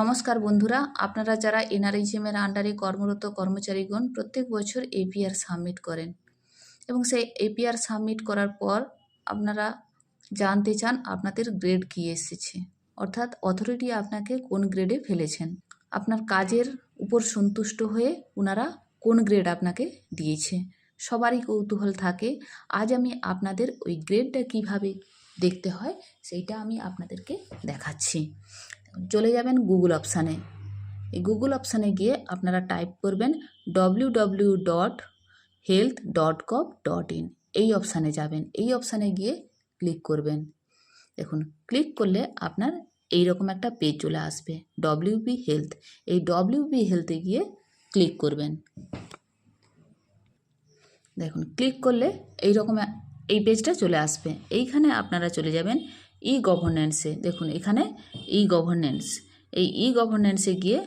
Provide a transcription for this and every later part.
নমস্কার বন্ধুরা, আপনারা যারা এনআরএইচএমের আন্ডারে কর্মরত কর্মচারীগণ প্রত্যেক বছর এপিআর সাবমিট করেন এবং সেই এপিআর সাবমিট করার পর আপনারা জানতে চান আপনাদের গ্রেড কী এসেছে, অর্থাৎ অথরিটি আপনাকে কোন গ্রেডে ফেলেছেন, আপনার কাজের উপর সন্তুষ্ট হয়ে ওনারা কোন গ্রেড আপনাকে দিয়েছে, সবারই কৌতূহল থাকে, আজ আমি আপনাদের ওই গ্রেডটা কীভাবে দেখতে হয়, সেইটা আমি আপনাদেরকে দেখাচ্ছি। চলে যাবেন গুগল অপশানে এই গুগল অপশানে গিয়ে আপনারা টাইপ করবেন W W dot health dot gov dot in এই অপশানে যাবেন। এই অপশানে গিয়ে ক্লিক করবেন। দেখুন ক্লিক করলে আপনার এই রকম একটা পেজ চলে আসবে ডব্লিউবি হেলথ এই ডব্লিউবি হেলথে গিয়ে ক্লিক করবেন। দেখুন ক্লিক করলে এই রকম এই পেজটা চলে আসবে। এইখানে আপনারা চলে যাবেন ই গভর্নেন্সে দেখুন, এখানে ই গভর্নেন্স এই ই গভর্নেন্সে গিয়ে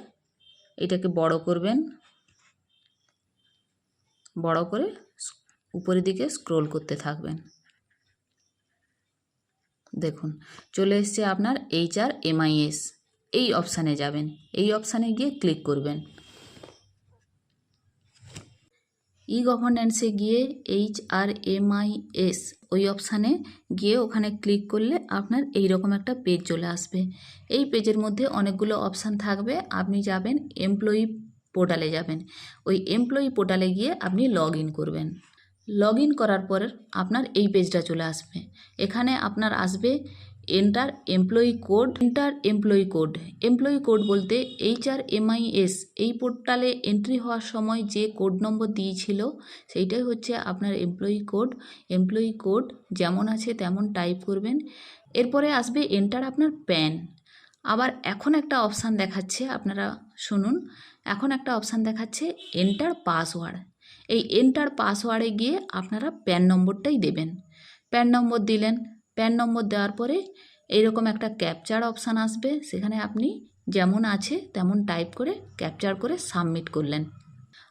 এটাকে বড় করবেন। বড় করে উপরের দিকে স্ক্রোল করতে থাকবেন। দেখুন, চলে এসছে আপনার এইচ আর এমআইএস এই অপশানে যাবেন। এই অপশানে গিয়ে ক্লিক করবেন। ই গভর্নেন্সে গিয়ে এইচ আর এমআইএস ওই অপশানে গিয়ে ওখানে ক্লিক করলে আপনার এই রকম একটা পেজ চলে আসবে। এই পেজের মধ্যে অনেকগুলো অপশান থাকবে। আপনি যাবেন এমপ্লয়ি পোর্টালে যাবেন। ওই এমপ্লয়ি পোর্টালে গিয়ে আপনি লগ ইন করবেন। লগ ইন করার পর আপনার এই পেজটা চলে আসবে। এখানে আপনার আসবে enter employee code enter employee code employee code বলতে এইচ আর এমআইএস এই পোর্টালে এন্ট্রি হওয়ার সময় যে কোড নম্বর দিয়েছিল, সেইটাই হচ্ছে আপনার এমপ্লয়ি কোড এমপ্লয়ি কোড যেমন আছে তেমন টাইপ করবেন। এরপরে আসবে এন্টার আপনার প্যান আবার এখন একটা অপশান দেখাচ্ছে, আপনারা শুনুন। এখন একটা অপশান দেখাচ্ছে এন্টার পাসওয়ার্ড এই এন্টার পাসওয়ার্ডে গিয়ে আপনারা প্যান নম্বরটাই দেবেন। প্যান নম্বর দিলেন প্যান নম্বর দেওয়ার পরে এইরকম একটা ক্যাপচার অপশান আসবে। সেখানে আপনি যেমন আছে তেমন টাইপ করে ক্যাপচার করে সাবমিট করলেন।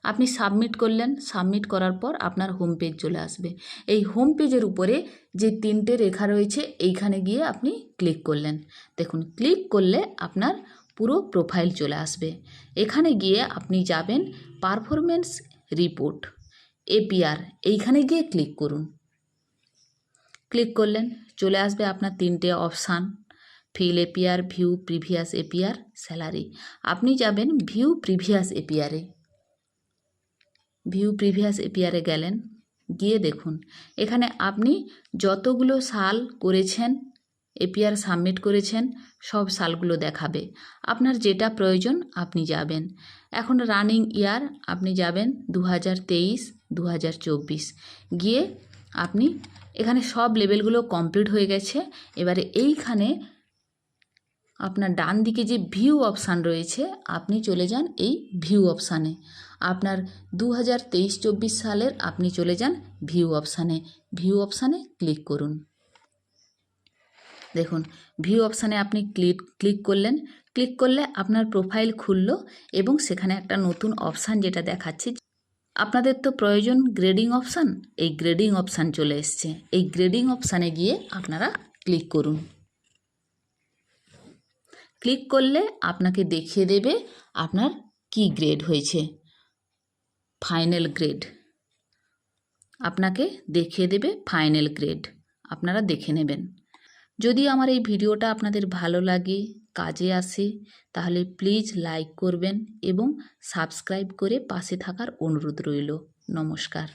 আপনি সাবমিট করলেন, সাবমিট করার পর আপনার হোম পেজ চলে আসবে। এই হোম পেজের উপরে যে তিনটে রেখা রয়েছে, এইখানে গিয়ে আপনি ক্লিক করলেন। দেখুন, ক্লিক করলে আপনার পুরো প্রোফাইল চলে আসবে। এখানে গিয়ে আপনি যাবেন পারফরমেন্স রিপোর্ট এপিআর এইখানে গিয়ে ক্লিক করুন। ক্লিক করলেন, চলে আসবে আপনার তিনটে option. Fill APR view previous APR salary আপনি যাবেন ভিউ প্রিভিয়াস এপিআরে ভিউ প্রিভিয়াস এপিআরে গেলেন, গিয়ে দেখুন। এখানে আপনি যতগুলো সাল করেছেন এপিআর সাবমিট করেছেন, সব সালগুলো দেখাবে। আপনার যেটা প্রয়োজন, আপনি যাবেন। এখন রানিং ইয়ার আপনি যাবেন দু হাজার তেইশ দু হাজার চব্বিশ। গিয়ে আপনি এখানে সব লেভেলগুলো কমপ্লিট হয়ে গেছে। এবারে এইখানে আপনার ডান দিকে যে ভিউ অপশান রয়েছে, আপনি চলে যান এই ভিউ অপশানে আপনার দু হাজার সালের আপনি চলে যান ভিউ অপশানে ভিউ অপশানে ক্লিক করুন। দেখুন ভিউ অপশানে আপনি ক্লিক ক্লিক করলেন। ক্লিক করলে আপনার প্রোফাইল খুললো এবং সেখানে একটা নতুন অপশান যেটা দেখাচ্ছে আপনাদের তো প্রয়োজন গ্রেডিং অপশান এই গ্রেডিং অপশান চলে এসছে। এই গ্রেডিং অপশানে গিয়ে আপনারা ক্লিক করুন। ক্লিক করলে আপনাকে দেখিয়ে দেবে আপনার কি গ্রেড হয়েছে। ফাইনাল গ্রেড আপনাকে দেখিয়ে দেবে ফাইনাল গ্রেড আপনারা দেখে নেবেন। যদি আমার এই ভিডিওটা আপনাদের ভালো লাগে কাজে আসে তাহলে প্লিজ লাইক করবেন এবং সাবস্ক্রাইব করে পাশে থাকার অনুরোধ রইল। নমস্কার।